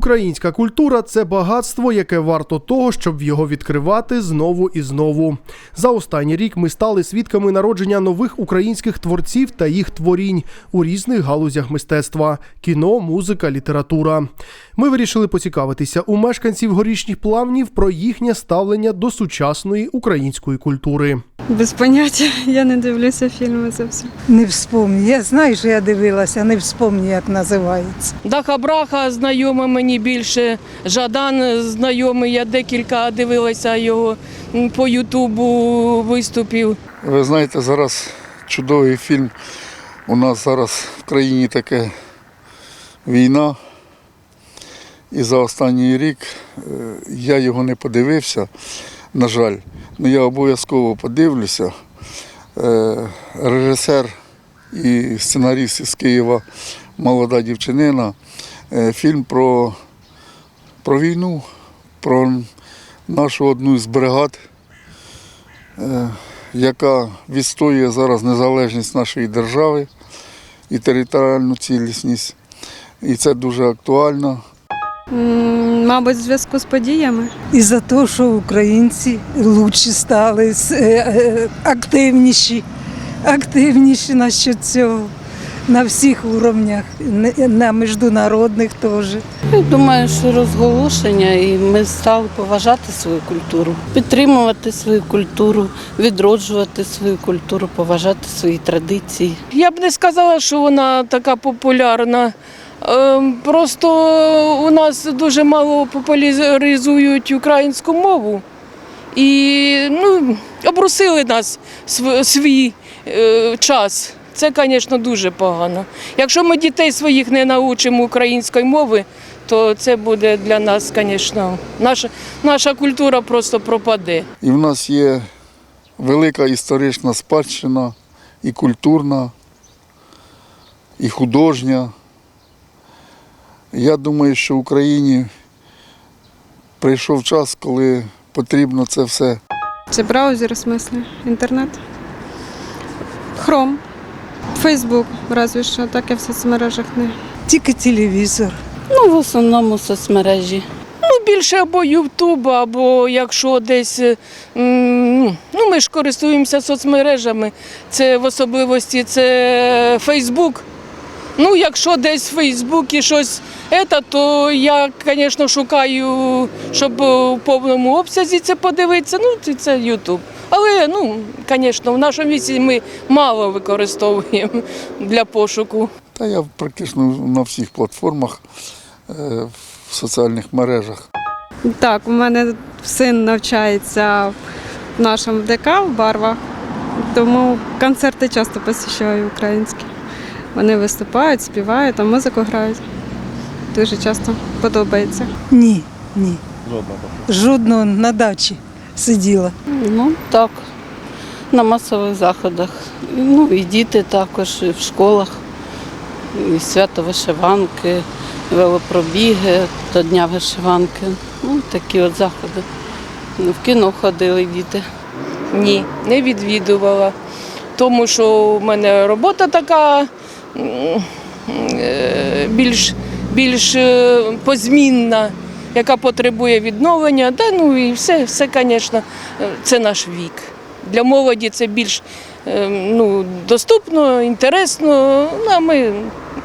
Українська культура це багатство, яке варто того, щоб його відкривати знову і знову. За останній рік ми стали свідками народження нових українських творців та їх творінь у різних галузях мистецтва кіно, музика, література. Ми вирішили поцікавитися у мешканців горішніх плавнів про їхнє ставлення до сучасної української культури. Без поняття, я не дивлюся фільми зовсім. Не вспомню. Я знаю, що я дивилася, не вспомню, як називається. Даха Браха знайома мені більше. Жадан знайомий. Я декілька дивилася його по Ютубу виступів. Ви знаєте, зараз чудовий фільм. У нас зараз в країні таке війна. І за останній рік е, я його не подивився, на жаль. Ну я обов'язково подивлюся. Е, Режисер і сценаріст із Києва молода дівчинина. Е, Фільм про, про війну, про нашу одну з бригад яка відстоює зараз незалежність нашої держави і територіальну цілісність. І це дуже актуально. Мабуть, в зв'язку з подіями. І за те, що українці лучші стали, е, е, активніші, активніші насчет цього на всіх уровнях, не- на міжнародних теж. Я думаю, що розголошення, і ми стали поважати свою культуру, підтримувати свою культуру, відроджувати свою культуру, поважати свої традиції. Я б не сказала, що вона така популярна. Ем, Просто у нас дуже мало популяризують українську мову. І ну, обрусили нас св- свій е, час. Це, звісно, дуже погано. Якщо ми дітей своїх не навчимо української мови, то це буде для нас, звісно, наша, наша культура просто пропаде. І в нас є велика історична спадщина, і культурна, і художня. Я думаю, що в Україні прийшов час, коли потрібно це все Це браузер, в смислі, інтернет. Хром, Фейсбук, разве що, так я в соцмережах не. Тільки телевізор. Ну, в основному соцмережі. Ну, більше або Ютуб, або якщо десь. е, м, Ну, ми ж користуємося соцмережами. Це в особливості це Фейсбук. Ну, якщо десь в Фейсбуці щось, це, то я, звісно, шукаю, щоб у повному обсязі це подивитися. Ну, це- Ютуб. Але, ну, звісно, в нашому віці ми мало використовуємо для пошуку. Та я практично на всіх платформах е, в соціальних мережах. Так, у мене син навчається в нашому ДК в барвах, тому концерти часто посещаю українські. Вони виступають, співають, а музику грають. Дуже часто подобається. Ні, ні. Жодного на дачі сиділа. Ну так, на масових заходах. Ну і діти також і в школах, і свято вишиванки, велопробіги до Дня вишиванки. Ну, такі от заходи. Ну, В кіно ходили діти. Ні, не відвідувала. Тому що в мене робота така більш, більш е, позмінна, яка потребує відновлення. Та, ну і все, все, звісно, е, це наш вік. Для молоді це більш е, ну, доступно, інтересно, ну, а ми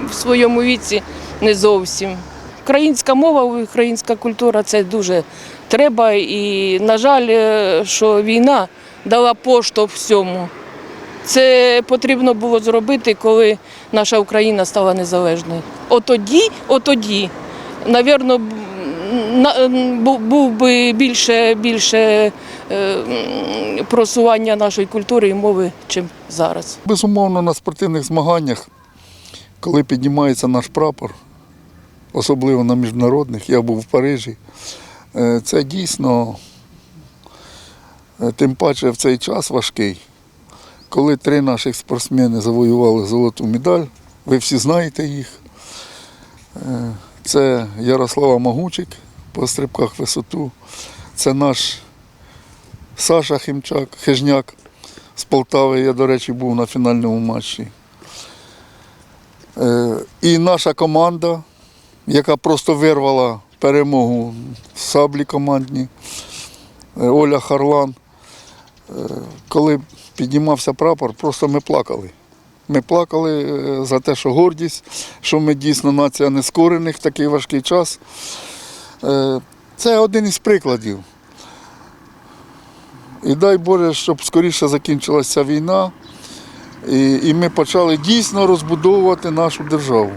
в своєму віці не зовсім. Українська мова, українська культура це дуже треба. І, на жаль, е, що війна дала поштовх всьому. Це потрібно було зробити, коли наша Україна стала незалежною. Отоді, отоді, навірно, був би більше, більше е, просування нашої культури і мови, чим зараз. Безумовно, на спортивних змаганнях, коли піднімається наш прапор, особливо на міжнародних, я був в Парижі, е, це дійсно, е, тим паче в цей час важкий, коли три наших спортсмени завоювали золоту медаль, ви всі знаєте їх. Е, Це Ярослава Магучик по стрибках висоту, це наш Саша Химчак, Хижняк з Полтави. Я, до речі, був на фінальному матчі. Е, І наша команда, яка просто вирвала перемогу в саблі командні е, Оля Харлан. Коли піднімався прапор, просто ми плакали. Ми плакали е, за те, що гордість, що ми дійсно нація нескорених в такий важкий час. Е, Це один із прикладів. І дай Боже, щоб скоріше закінчилася війна, і, і ми почали дійсно розбудовувати нашу державу.